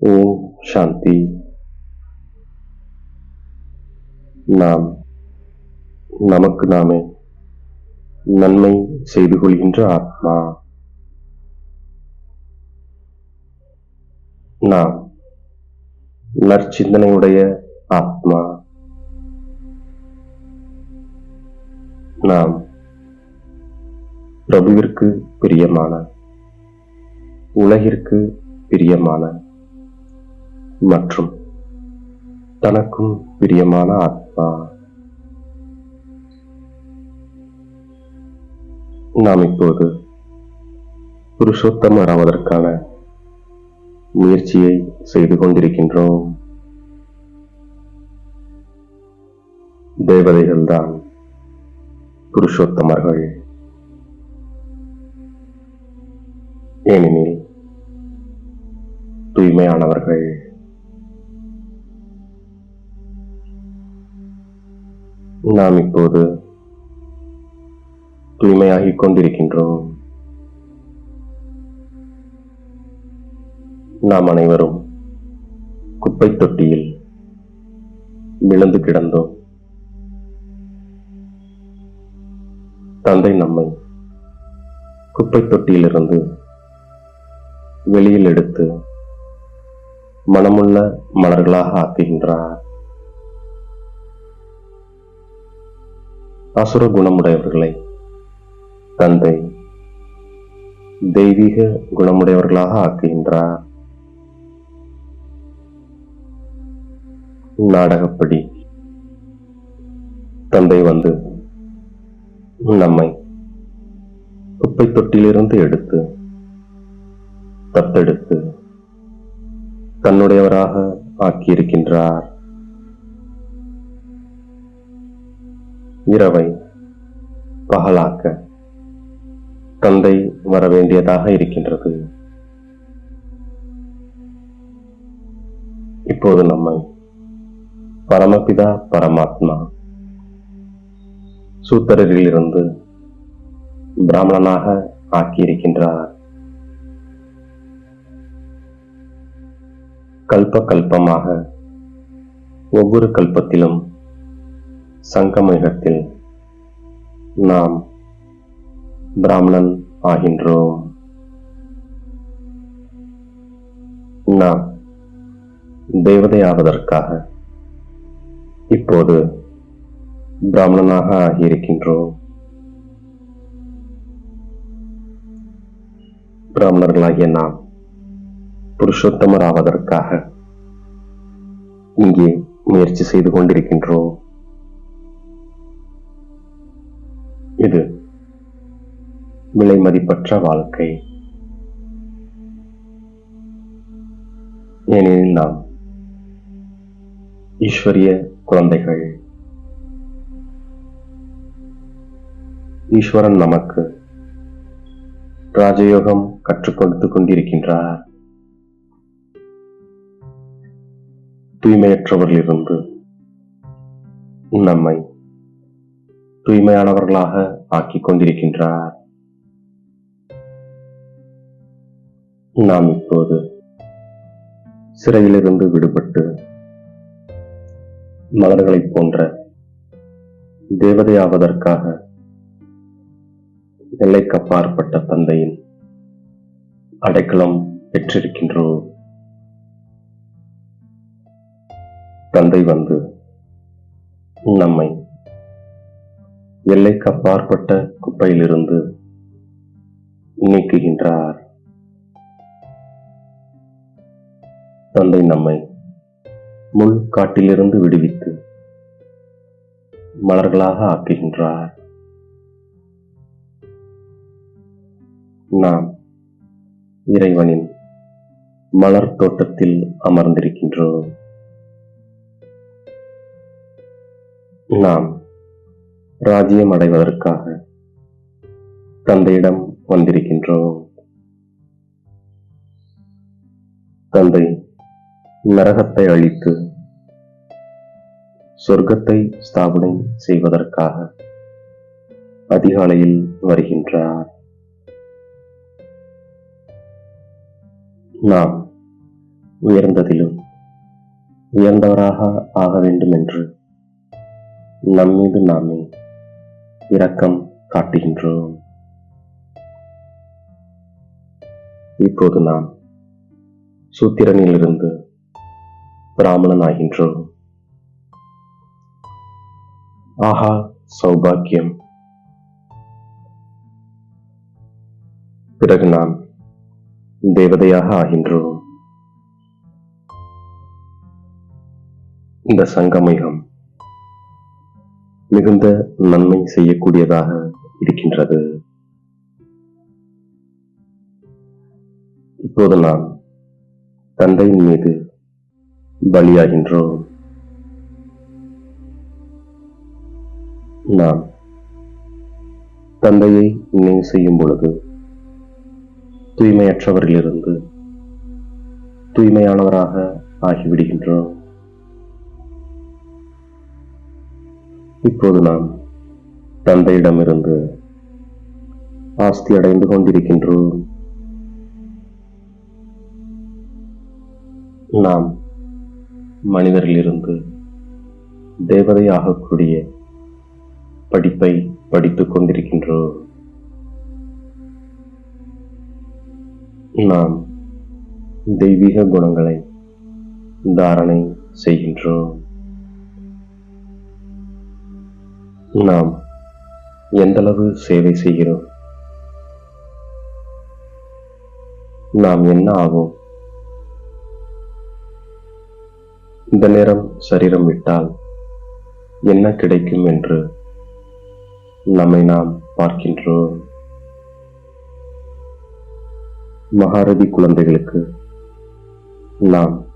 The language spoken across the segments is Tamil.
ஓம் சாந்தி நாம் நமக்கு நாமே நன்மை செய்து கொள்கின்ற ஆத்மா நாம் நற்சிந்தனையுடைய ஆத்மா நாம் பிரபுவிற்கு பிரியமான உலகிற்கு பிரியமான மற்றும் தனக்கும் பிரியமான ஆத்மா. நாம் இப்போது புருஷோத்தமர் ஆவதற்கான முயற்சியை செய்து கொண்டிருக்கின்றோம். தேவதைகள்தான் புருஷோத்தமர்கள். ஏனெனில் தூய்மையானவர்கள். நாம் இப்போது தூய்மையாகிக் கொண்டிருக்கின்றோம். நாம் அனைவரும் குப்பை தொட்டியில் விழுந்து கிடந்தோம். தந்தை நம்மை குப்பை தொட்டியிலிருந்து வெளியில் எடுத்து மனமுள்ள மலர்களாக ஆக்குகின்றார். அசுர குணமுடையவர்களை தந்தை தெய்வீக குணமுடையவர்களாக ஆக்குகின்றார். நாடகப்படி தந்தை வந்து நம்மை குப்பை தொட்டிலிருந்து எடுத்து தத்தெடுத்து தன்னுடையவராக ஆக்கியிருக்கின்றார். இரவை பகலாக்க தந்தை வரவேண்டியதாக இருக்கின்றது. இப்போது நம்மை பரமபிதா பரமாத்மா சூத்திரரிலிருந்து பிராமணனாக ஆக்கியிருக்கின்றார். கல்ப கல்பமாக ஒவ்வொரு கல்பத்திலும் சங்கமிகத்தில் நாம் பிராமணன் ஆகின்றோம். நாம் தேவதை ஆவதற்காக இப்போது பிராமணனாக ஆகியிருக்கின்றோம். பிராமணர்களாகிய நாம் புருஷோத்தமர் ஆவதற்காக இங்கே முயற்சி செய்து கொண்டிருக்கின்றோம். இது விலை மதிப்பற்ற வாழ்க்கை. ஏனெனில் நாம் ஈஸ்வரிய குழந்தைகள். ஈஸ்வரன் நமக்கு ராஜயோகம் கற்றுக் கொடுத்துக் கொண்டிருக்கின்றார். தூய்மையற்றவர்களிலிருந்து நம்மை தூய்மையானவர்களாக ஆக்கிக் கொண்டிருக்கின்றார். நாம் இப்போது சிறையிலிருந்து விடுபட்டு மலர்களைப் போன்ற தேவதையாவதற்காக எல்லைக்கப்பாற்பட்ட தந்தையின் அடைக்கலம் பெற்றிருக்கின்றோம். தந்தை வந்து நம்மை எல்லைக்கப்பாற்பட்ட குப்பையிலிருந்து நீக்குகின்றார். தந்தை நம்மை முள் காட்டிலிருந்து விடுவித்து மலர்களாக ஆக்குகின்றார். நாம் இறைவனின் மலர் தோட்டத்தில் அமர்ந்திருக்கின்றோம். நாம் ராஜ்யம் அடைவதற்காக தந்தையிடம் வந்திருக்கின்றோம். தந்தை நரகத்தை அழித்து சொர்க்கத்தை ஸ்தாபனை செய்வதற்காக அதிகாலையில் வருகின்றார். நாம் உயர்ந்ததிலும் உயர்ந்தவராக ஆக வேண்டும் என்று நம்மீது நாமே இரக்கம் காட்டுகின்றோம். இப்போது நாம் சூத்திரனிலிருந்து பிராமணன் ஆகின்றோம் ஆஹா சௌபாக்கியம். பிறகு நாம் தேவதையாக ஆகின்றோம். இந்த சங்கமிகம் மிகுந்த நன்மை செய்யக்கூடியதாக இருக்கின்றது. இப்போது நாம் தந்தையின் மீது பலியாகின்றோம். நாம் தந்தையை நினைவு செய்யும் பொழுது தூய்மையற்றவரிலிருந்து தூய்மையானவராக ஆகிவிடுகின்றோம். இப்போது நாம் தந்தையிடமிருந்து ஆஸ்தி அடைந்து கொண்டிருக்கின்றோம். நாம் மனிதரிலிருந்து தேவதையாகக்கூடிய படிப்பை படித்துக் கொண்டிருக்கின்றோம். நாம் தெய்வீக குணங்களை தாரணை செய்கின்றோம். நாம் எந்தளவு சேவை செய்கிறோம்? நாம் என்ன ஆகும்? இந்த நேரம் சரீரம் விட்டால் என்ன கிடைக்கும் என்று நம்மை நாம் பார்க்கின்றோம். மகாரதி குழந்தைகளுக்கு நாம்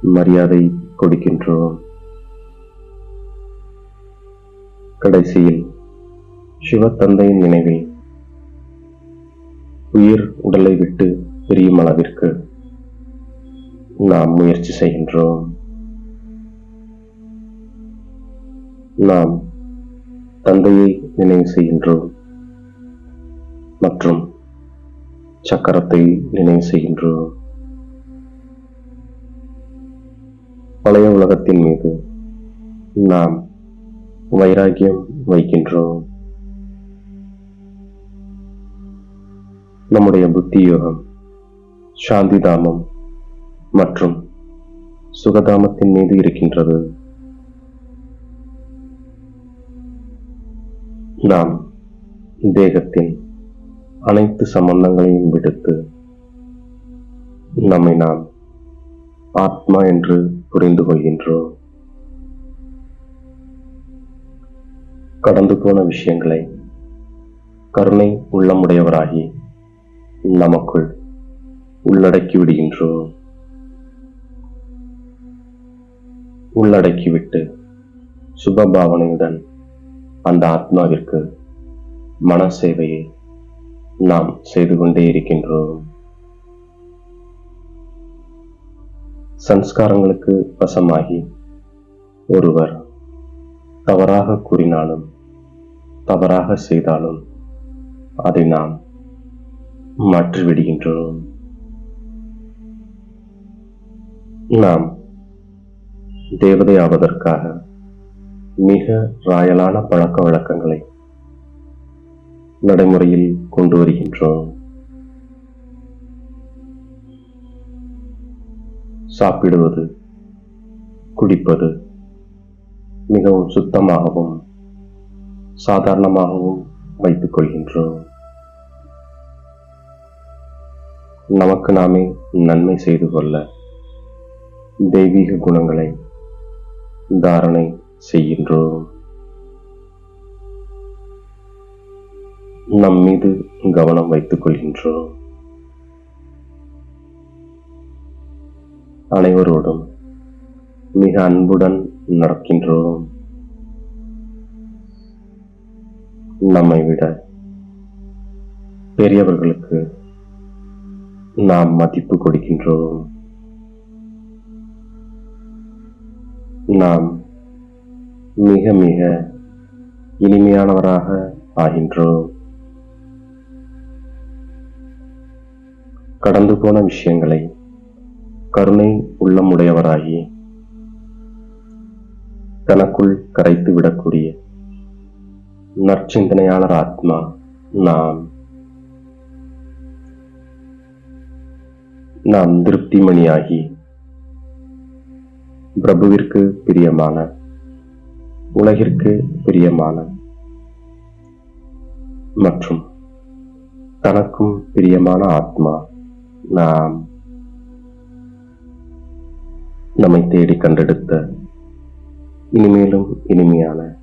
மரியாதை கொடுக்கின்றோம். கடைசியில் சிவத்தந்தையின் நினைவில் உயிர் உடலை விட்டு பிரியும் அளவிற்கு நாம் முயற்சி செய்கின்றோம். நாம் தந்தையை நினைவு செய்கின்றோம் மற்றும் சக்கரத்தை நினைவு செய்கின்றோம். பழைய உலகத்தின் மீது நாம் வைராக்கியம் வைக்கின்றோம். நம்முடைய புத்தி யோகம் சாந்தி தாமம் மற்றும் சுகதாமத்தின் மீது இருக்கின்றது. நாம் தேகத்தின் அனைத்து சம்பந்தங்களையும் விடுத்து நம்மை நாம் ஆத்மா என்று புரிந்து கொள்கின்றோம். கடந்து போன விஷயங்களை கருணை உள்ளமுடையவராகி நமக்குள் உள்ளடக்கி விடுகின்றோம். உள்ளடக்கிவிட்டு சுப பாவனையுடன் அந்த ஆத்மாவிற்கு மன சேவையை நாம் செய்து கொண்டே இருக்கின்றோம். சன்ஸ்காரங்களுக்கு வசமாகி ஒருவர் தவறாக கூறினாலும் தவறாக செய்தாலும் அதை நாம் மாற்றிவிடுகின்றோம். நாம் தேவதை ஆவதற்காக மிக ராயலான பழக்க வழக்கங்களை நடைமுறையில் கொண்டு வருகின்றோம். சாப்பிடுவது குடிப்பது மிகவும் சுத்தமாகவும் சாதாரணமாகவும் வைத்துக் கொள்கின்றோம் நமக்கு நாமே நன்மை செய்து கொள்ள தெய்வீக குணங்களை தாரணை செய்கின்றோம். நம் மீது கவனம் வைத்துக் கொள்கின்றோம் அனைவரோடும் மிக அன்புடன் நடக்கின்றோம். நம்மை விட பெரியவர்களுக்கு நாம் மதிப்பு கொடுக்கின்றோம். நாம் மிக மிக இனிமையானவராக ஆகின்றோம். கடந்து போன விஷயங்களை கருணை உள்ளமுடையவராகி தனக்குள் கரைத்து விடக்கூடிய நற்சிந்தனையாளர் ஆத்மா நாம். நாம் திருப்திமணியாகி பிரபுவிற்கு பிரியமான உலகிற்கு பிரியமான மற்றும் தனக்கும் பிரியமான ஆத்மா நாம். நம்மை தேடி கண்டெடுத்த இனிமேலும் இனிமையான